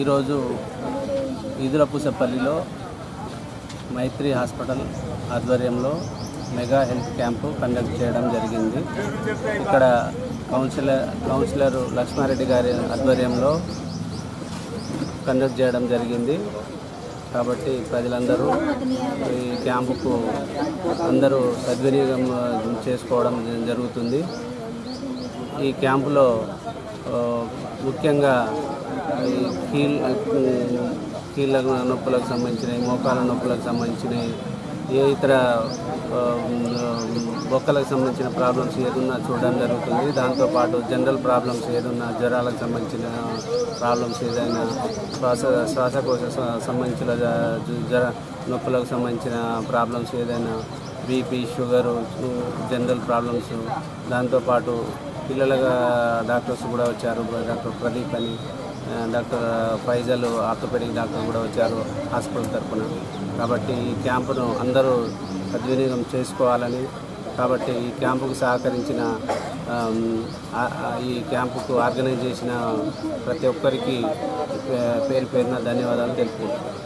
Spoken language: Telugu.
ఈరోజు ఈదులపూసపల్లిలో మైత్రి హాస్పిటల్ ఆధ్వర్యంలో మెగా హెల్త్ క్యాంపు కండక్ట్ చేయడం జరిగింది. ఇక్కడ కౌన్సిలర్ కౌన్సిలర్ లక్ష్మారెడ్డి గారి ఆధ్వర్యంలో కండక్ట్ చేయడం జరిగింది. కాబట్టి ప్రజలందరూ ఈ క్యాంపుకు అందరూ సద్వినియోగం చేసుకోవడం జరుగుతుంది. ఈ క్యాంపులో ముఖ్యంగా కీల్ కీళ్ళ నొప్పులకు సంబంధించినవి మోకాల నొప్పులకు సంబంధించినవి ఏ ఇతర బొక్కలకు సంబంధించిన ప్రాబ్లమ్స్ ఏదున్నా చూడడం జరుగుతుంది. దాంతోపాటు జనరల్ ప్రాబ్లమ్స్ ఏదున్నా జ్వరాలకు సంబంధించిన ప్రాబ్లమ్స్ ఏదైనా శ్వాస శ్వాసకోశ సంబంధించిన జ- జ్వర నొప్పులకు సంబంధించిన ప్రాబ్లమ్స్ ఏదైనా బీపీ షుగరు జనరల్ ప్రాబ్లమ్స్ దాంతోపాటు పిల్లల డాక్టర్స్ కూడా వచ్చారు డాక్టర్ ప్రదీప్ అని. డాక్టర్ ఫైజల్ ఆర్థోపెడిక్ డాక్టర్ కూడా వచ్చారు హాస్పిటల్ తరఫున కాబట్టి ఈ క్యాంపును అందరూ సద్వినియోగం చేసుకోవాలని కాబట్టి ఈ క్యాంపుకు సహకరించిన ఈ క్యాంపుకు ఆర్గనైజ్ చేసిన ప్రతి ఒక్కరికి పేరు పేరున ధన్యవాదాలు తెలుపుకుంటున్నాను.